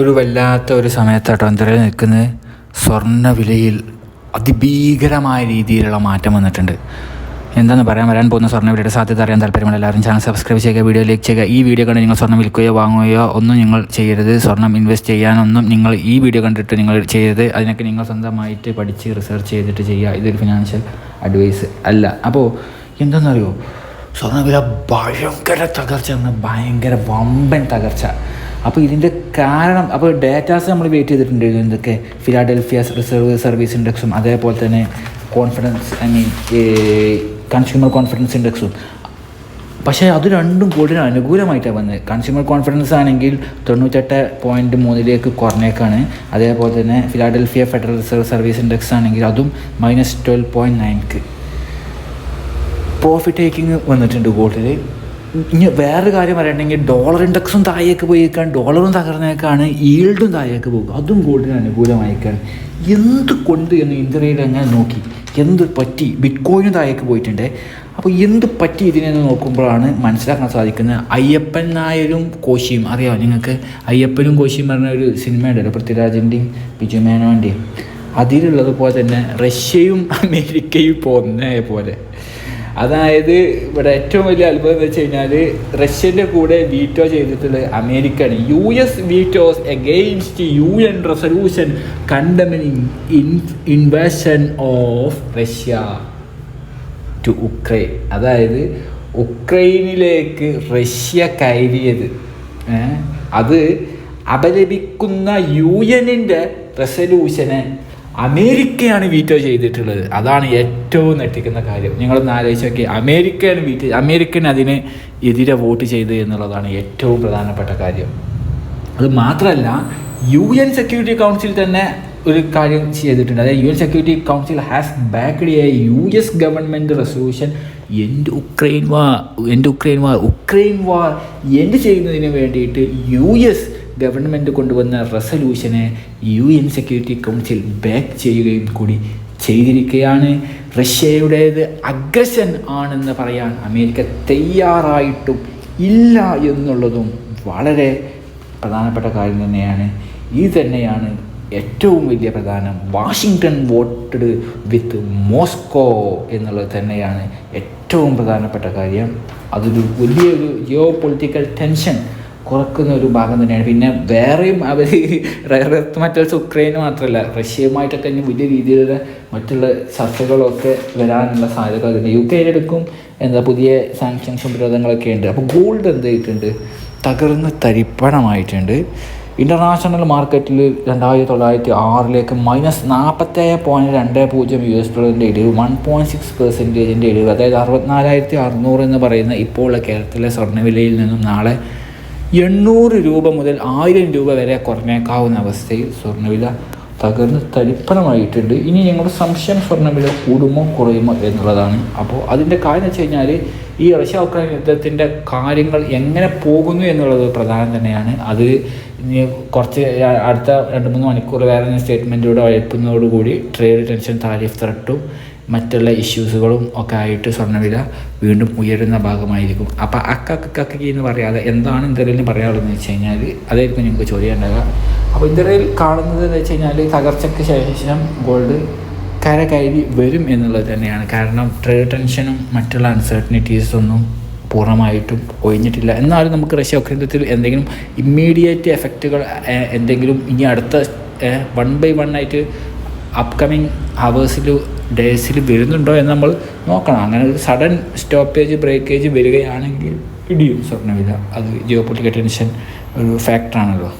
ഒരു വല്ലാത്ത ഒരു സമയത്താട്ടോ അന്തരയിൽ നിൽക്കുന്നത് സ്വർണ വിലയിൽ അതിഭീകരമായ രീതിയിലുള്ള മാറ്റം വന്നിട്ടുണ്ട്. എന്താണെന്ന് പറയാൻ വരാൻ പോകുന്ന സ്വർണ വിലയുടെ സാധ്യത അറിയാൻ താല്പര്യമുള്ള എല്ലാവരും ചാനൽ സബ്സ്ക്രൈബ് ചെയ്യുക വീഡിയോ ലൈക്ക് ചെയ്യുക. ഈ വീഡിയോ കണ്ട് നിങ്ങൾ സ്വർണം വിൽക്കുകയോ വാങ്ങുകയോ ഒന്നും നിങ്ങൾ ചെയ്യരുത്. സ്വർണം ഇൻവെസ്റ്റ് ചെയ്യാനൊന്നും നിങ്ങൾ ഈ വീഡിയോ കണ്ടിട്ട് നിങ്ങൾ ചെയ്യരുത്. അതിനൊക്കെ നിങ്ങൾ സ്വന്തമായിട്ട് പഠിച്ച് റിസർച്ച് ചെയ്തിട്ട് ചെയ്യുക. ഇതൊരു ഫിനാൻഷ്യൽ അഡ്വൈസ് അല്ല. അപ്പോൾ എന്താണെന്നറിയോ സ്വർണവില ഭയങ്കര തകർച്ച ഭയങ്കര വമ്പൻ തകർച്ച. അപ്പോൾ ഇതിന്റെ കാരണം അപ്പോൾ ഡേറ്റാസ് നമ്മൾ വെയിറ്റ് ചെയ്തിട്ടുണ്ടായിരുന്നു എന്തൊക്കെ? ഫിലാഡൽഫിയ റിസർവ് സർവീസ് ഇൻഡെക്സും അതേപോലെ തന്നെ confidence I mean consumer confidence ഇൻഡെക്സും പക്ഷേ അത് രണ്ടും കൂടുതൽ അനുകൂലമായിട്ടാണ് വന്നത്. കൺസ്യൂമർ കോൺഫിഡൻസ് ആണെങ്കിൽ തൊണ്ണൂറ്റെട്ട് പോയിന്റ് മൂന്നിലേക്ക് കുറഞ്ഞേക്കാണ്. അതേപോലെ തന്നെ Philadelphia federal reserve service index ആണെങ്കിൽ അതും മൈനസ് ട്വൽവ് പോയിന്റ് നയൻക്ക് പ്രോഫിറ്റ് ടേക്കിംഗ് വന്നിട്ടുണ്ട് ഗോൾഡിൽ ഇനി വേറൊരു കാര്യം പറയണമെങ്കിൽ ഡോളർ ഇൻഡെക്സും താഴേക്ക് പോയേക്കാൻ ഡോളറും തകർന്നേക്കാണ്. ഈൽഡും താഴേക്ക് പോകും. അതും ഗോൾഡിന് അനുകൂലമായേക്കാണ്. എന്ത് കൊണ്ട് എന്ന് ഇന്ത്യയിൽ അങ്ങനെ നോക്കി? എന്ത് പറ്റി? ബിറ്റ് കോയിനും താഴേക്ക് പോയിട്ടുണ്ട്. അപ്പോൾ എന്ത് പറ്റി ഇതിനെന്ന് നോക്കുമ്പോഴാണ് മനസ്സിലാക്കാൻ സാധിക്കുന്നത് അയ്യപ്പൻ നായരും കോശിയും. അറിയാമോ നിങ്ങൾക്ക്? അയ്യപ്പനും കോശിയും പറഞ്ഞ ഒരു സിനിമ ഉണ്ടല്ലോ പൃഥ്വിരാജിന്റെയും ബിജു മേനോന്റെയും അതിലുള്ളതുപോലെ തന്നെ റഷ്യയും അമേരിക്കയും പോന്നേ പോലെ. അതായത് ഇവിടെ ഏറ്റവും വലിയ അത്ഭുതം എന്ന് വെച്ച് കഴിഞ്ഞാൽ റഷ്യന്റെ കൂടെ വീറ്റോ ചെയ്തിട്ടുള്ളത് അമേരിക്കയാണ്. U S vetoes against U N resolution condemning in invasion of Russia to Ukraine അതായത് ഉക്രൈനിലേക്ക് റഷ്യ കയറിയത്. അത് അപലപിക്കുന്ന യു എന്നിന്റെ റെസൊല്യൂഷനെ അമേരിക്കയാണ് വീറ്റോ ചെയ്തിട്ടുള്ളത്. അതാണ് ഏറ്റവും നെട്ടിക്കുന്ന കാര്യം. നിങ്ങളൊന്ന് ആലോചിച്ച് നോക്കി അമേരിക്കയാണ് വീറ്റ് അമേരിക്കൻ അതിന് എതിരെ വോട്ട് ചെയ്ത് എന്നുള്ളതാണ് ഏറ്റവും പ്രധാനപ്പെട്ട കാര്യം. അത് മാത്രമല്ല യു എൻ സെക്യൂരിറ്റി കൗൺസിൽ തന്നെ ഒരു കാര്യം ചെയ്തിട്ടുണ്ട്. അതായത് U N security council has backed a U S government resolution എന്റെ ഉക്രൈൻ വാർ എന്റെ Ukraine war Ukraine war end ചെയ്യുന്നതിന് വേണ്ടിയിട്ട് യു എസ് ഗവൺമെന്റ് കൊണ്ടുവന്ന റെസൊല്യൂഷനെ U N security council back ചെയ്യുകയും കൂടി ചെയ്തിരിക്കുകയാണ്. റഷ്യയുടേത് അഗ്രഷൻ ആണെന്ന് പറയാൻ അമേരിക്ക തയ്യാറായിട്ടും ഇല്ല എന്നുള്ളതും വളരെ പ്രധാനപ്പെട്ട കാര്യം തന്നെയാണ്. ഇത് തന്നെയാണ് ഏറ്റവും വലിയ പ്രധാനം. വാഷിങ്ടൺ വോട്ടഡ് വിത്ത് മോസ്കോ എന്നുള്ളത് തന്നെയാണ് ഏറ്റവും പ്രധാനപ്പെട്ട കാര്യം. അതൊരു വലിയൊരു ജിയോ പൊളിറ്റിക്കൽ ടെൻഷൻ കുറക്കുന്ന ഒരു ഭാഗം തന്നെയാണ്. പിന്നെ വേറെയും അവർ റയർ എർത്ത് മെറ്റൽസ് ഉക്രൈന് മാത്രമല്ല റഷ്യയുമായിട്ടൊക്കെ ഇനി വലിയ രീതിയിലുള്ള മറ്റുള്ള ചർച്ചകളൊക്കെ വരാനുള്ള സാധ്യതകളുണ്ട് യു കെ എടുക്കും എന്താ പുതിയ സാങ്ഷൻസും വിരോധങ്ങളൊക്കെ ഉണ്ട്. അപ്പോൾ ഗോൾഡ് എന്ത് ചെയ്തിട്ടുണ്ട്? തകർന്ന് തരിപ്പണമായിട്ടുണ്ട്. ഇന്റർനാഷണൽ മാർക്കറ്റിൽ രണ്ടായിരത്തി തൊള്ളായിരത്തി ആറിലേക്ക് മൈനസ് നാൽപ്പത്തേഴ് പോയിന്റ് രണ്ട് പൂജ്യം യു എസ് ഡോളറിന്റെ ഇടിവ് വൺ പോയിന്റ് സിക്സ് പെർസെന്റേജിന്റെ ഇടിവ് അതായത് അറുപത്തിനാലായിരത്തി അറുന്നൂറ് എന്ന് പറയുന്ന ഇപ്പോൾ ഉള്ള കേരളത്തിലെ സ്വർണവിലയിൽ നിന്നും നാളെ എണ്ണൂറ് രൂപ മുതൽ ആയിരം രൂപ വരെ കുറഞ്ഞേക്കാവുന്ന അവസ്ഥയിൽ സ്വർണവില തകർന്ന് തരിപ്പണമായിട്ടുണ്ട്. ഇനി ഞങ്ങളുടെ സംശയം സ്വർണവില കൂടുമോ കുറയുമോ എന്നുള്ളതാണ്. അപ്പോൾ അതിന്റെ കാര്യം വെച്ച് കഴിഞ്ഞാൽ ഈ റഷ്യ ഉക്രൈൻ യുദ്ധത്തിന്റെ കാര്യങ്ങൾ എങ്ങനെ പോകുന്നു എന്നുള്ളത് പ്രധാനം തന്നെയാണ്. അത് കുറച്ച് അടുത്ത രണ്ട് മൂന്ന് മണിക്കൂർ വേറെ സ്റ്റേറ്റ്മെന്റിലൂടെ വഴക്കുന്നതോടുകൂടി ട്രേഡ് ടെൻഷൻ താരിഫ് ത്രട്ടും മറ്റുള്ള ഇഷ്യൂസുകളും ഒക്കെ ആയിട്ട് സ്വർണവില വീണ്ടും ഉയരുന്ന ഭാഗമായിരിക്കും. അപ്പോൾ അക്കക്കക്കി എന്ന് പറയാതെ എന്താണ് ഇന്ത്യയിൽ പറയാനുള്ളതെന്ന് വെച്ച് കഴിഞ്ഞാൽ അതായിരിക്കും നിങ്ങൾക്ക് ചോദ്യം ഉണ്ടാകുക അപ്പോൾ ഇന്ത്യയിൽ കാണുന്നത് എന്ന് വെച്ച് കഴിഞ്ഞാൽ തകർച്ചയ്ക്ക് ശേഷം ഗോൾഡ് കര കയറി വരും എന്നുള്ളത് തന്നെയാണ്. കാരണം ട്രേഡ് ടെൻഷനും മറ്റുള്ള അൺസെർട്ടനിറ്റീസൊന്നും പൂർണമായിട്ടും ഒഴിഞ്ഞിട്ടില്ല. എന്നാലും നമുക്ക് റഷ്യ ഉക്രൈനത്തിൽ എന്തെങ്കിലും ഇമ്മീഡിയറ്റ് എഫക്റ്റുകൾ എന്തെങ്കിലും ഇനി അടുത്ത വൺ ബൈ വൺ ആയിട്ട് അപ്കമിങ് ഹവേഴ്സിൽ ഡേയ്സിൽ വരുന്നുണ്ടോ എന്ന് നമ്മൾ നോക്കണം. അങ്ങനെ ഒരു സഡൻ സ്റ്റോപ്പേജ് ബ്രേക്കേജ് വരികയാണെങ്കിൽ ഇടിയും സ്വർണവില. അത് ജിയോ പൊളിറ്റിക്കൽ ടെൻഷൻ ഒരു ഫാക്ടറാണല്ലോ